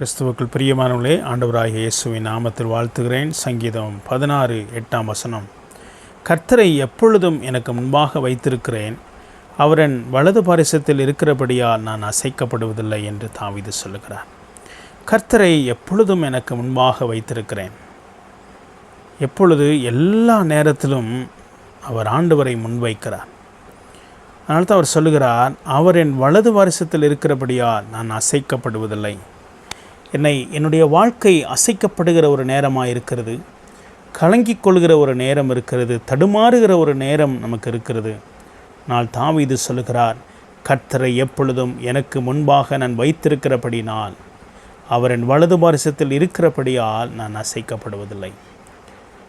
கிறிஸ்துவுக்குள் பிரியமானவர்களே ஆண்டவராகிய இயேசுவின் நாமத்தில் வாழ்த்துகிறேன். சங்கீதம் பதினாறு எட்டாம் வசனம். கர்த்தரை எப்பொழுதும் எனக்கு முன்பாக வைத்திருக்கிறேன். அவரன் வலது பாரிசத்தில் இருக்கிறபடியால் நான் அசைக்கப்படுவதில்லை என்று தாவிது சொல்லுகிறார். கர்த்தரை எப்பொழுதும் எனக்கு முன்பாக வைத்திருக்கிறேன். எப்பொழுது? எல்லா நேரத்திலும் அவர் ஆண்டவரை முன்வைக்கிறார். அதனால்தான் அவர் சொல்லுகிறார் அவர் என் வலது வாரிசத்தில் இருக்கிறபடியால் நான் அசைக்கப்படுவதில்லை. என்னை என்னுடைய வாழ்க்கை அசைக்கப்படுகிற ஒரு நேரமாக இருக்கிறது. கலங்கிக் கொள்கிற ஒரு நேரம் இருக்கிறது. தடுமாறுகிற ஒரு நேரம் நமக்கு இருக்கிறது. நான் தாவீது சொல்லுகிறார் கர்த்தரை எப்பொழுதும் எனக்கு முன்பாக நான் வைத்திருக்கிறபடினால் அவர் என் வலது பாரிசத்தில் இருக்கிறபடியால் நான் அசைக்கப்படுவதில்லை.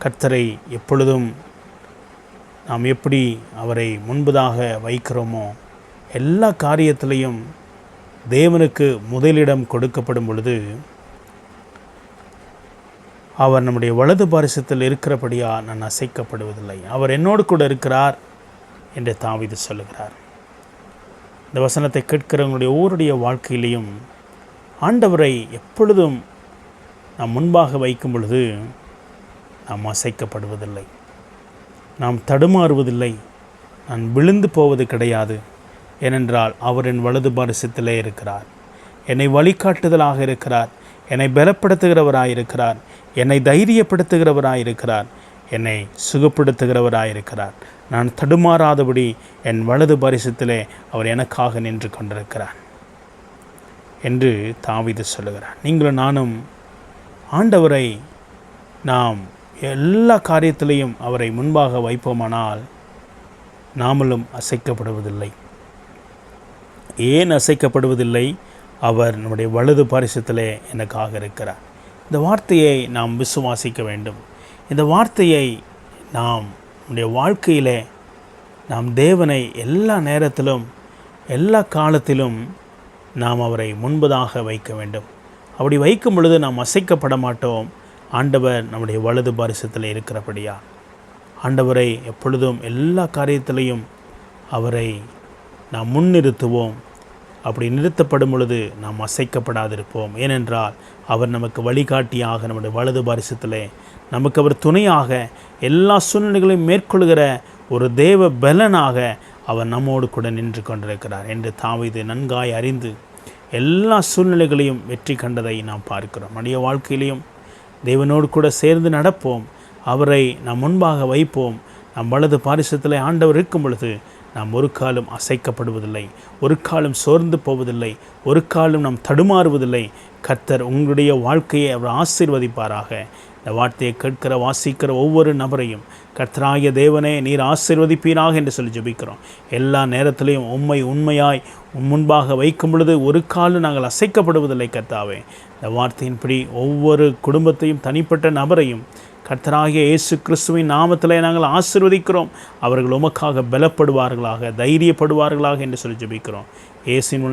கர்த்தரை எப்பொழுதும் நாம் எப்படி அவரை முன்பதாக வைக்கிறோமோ எல்லா காரியத்திலையும் தேவனுக்கு முதலிடம் கொடுக்கப்படும் பொழுது அவர் நம்முடைய வலது பாரிசத்தில் இருக்கிறபடியா நான் அசைக்கப்படுவதில்லை. அவர் என்னோடு கூட இருக்கிறார் என்று தாவிது சொல்லுகிறார். இந்த வசனத்தை கேட்கிறவங்களுடைய ஒவ்வொருடைய வாழ்க்கையிலையும் ஆண்டவரை எப்பொழுதும் நாம் முன்பாக வைக்கும் பொழுது நாம் அசைக்கப்படுவதில்லை. நாம் தடுமாறுவதில்லை. நான் விழுந்து போவது கிடையாது. ஏனென்றால் அவர் என் வலது பாரிசத்திலே இருக்கிறார். என்னை வழிகாட்டுதலாக இருக்கிறார். என்னை பலப்படுத்துகிறவராயிருக்கிறார். என்னை தைரியப்படுத்துகிறவராயிருக்கிறார். என்னை சுகப்படுத்துகிறவராயிருக்கிறார். நான் தடுமாறாதபடி என் வலது பரிசத்திலே அவர் எனக்காக நின்று கொண்டிருக்கிறார் என்று தாவிது சொல்லுகிறார். நீங்களும் நானும் ஆண்டவரை நாம் எல்லா காரியத்திலையும் அவரை முன்பாக வைப்போமானால் நாமளும் அசைக்கப்படுவதில்லை. ஏன் அசைக்கப்படுவதில்லை? அவர் நம்முடைய வலது பாரிசத்திலே எனக்காக இருக்கிறார். இந்த வார்த்தையை நாம் விசுவாசிக்க வேண்டும். இந்த வார்த்தையை நாம் நம்முடைய வாழ்க்கையிலே நாம் தேவனை எல்லா நேரத்திலும் எல்லா காலத்திலும் நாம் அவரை முன்பதாக வைக்க வேண்டும். அப்படி வைக்கும் பொழுது நாம் அசைக்கப்பட மாட்டோம். ஆண்டவர் நம்முடைய வலது பாரிசத்தில் இருக்கிறபடியா? ஆண்டவரை எப்பொழுதும் எல்லா காரியத்திலையும் அவரை நாம் முன்னிறுத்துவோம். அப்படி நிறுத்தப்படும் பொழுது நாம் அசைக்கப்படாதிருப்போம். ஏனென்றால் அவர் நமக்கு வழிகாட்டியாக நம்முடைய வலது பாரிசத்தில் நமக்கு அவர் துணையாக எல்லா சூழ்நிலைகளையும் மேற்கொள்கிற ஒரு தேவ பலனாக அவர் நம்மோடு கூட நின்று கொண்டிருக்கிறார் என்று தாவிது நன்காய் அறிந்து எல்லா சூழ்நிலைகளையும் வெற்றி கண்டதை நாம் பார்க்கிறோம். நம்முடைய வாழ்க்கையிலையும் தேவனோடு கூட சேர்ந்து நடப்போம். அவரை நாம் முன்பாக வைப்போம். நம் வலது பாரிசத்தில் ஆண்டவர் இருக்கும் பொழுது நாம் ஒரு காலம் அசைக்கப்படுவதில்லை ஒரு காலம் சோர்ந்து போவதில்லை ஒரு காலம் நாம் தடுமாறுவதில்லை. கர்த்தர் உங்களுடைய வாழ்க்கையை அவர் ஆசீர்வதிப்பாராக. இந்த வார்த்தையை கேட்கிற வாசிக்கிற ஒவ்வொரு நபரையும் கர்த்தராகிய தேவனே நீர் ஆசீர்வதிப்பீராக என்று சொல்லி ஜபிக்கிறோம். எல்லா நேரத்திலையும் உண்மை உண்மையாய் உன் முன்பாக வைக்கும் பொழுது ஒரு காலம் நாங்கள் அசைக்கப்படுவதில்லை கர்த்தாவே. இந்த வார்த்தையின்படி ஒவ்வொரு குடும்பத்தையும் தனிப்பட்ட நபரையும் கர்த்தராகிய இயேசு கிறிஸ்துவின் நாமத்திலே நாங்கள் ஆசிர்வதிக்கிறோம். அவர்கள் உமக்காக பலப்படுவார்களாக தைரியப்படுவார்களாக என்று சொல்லி ஜெபிக்கிறோம். இயேசின்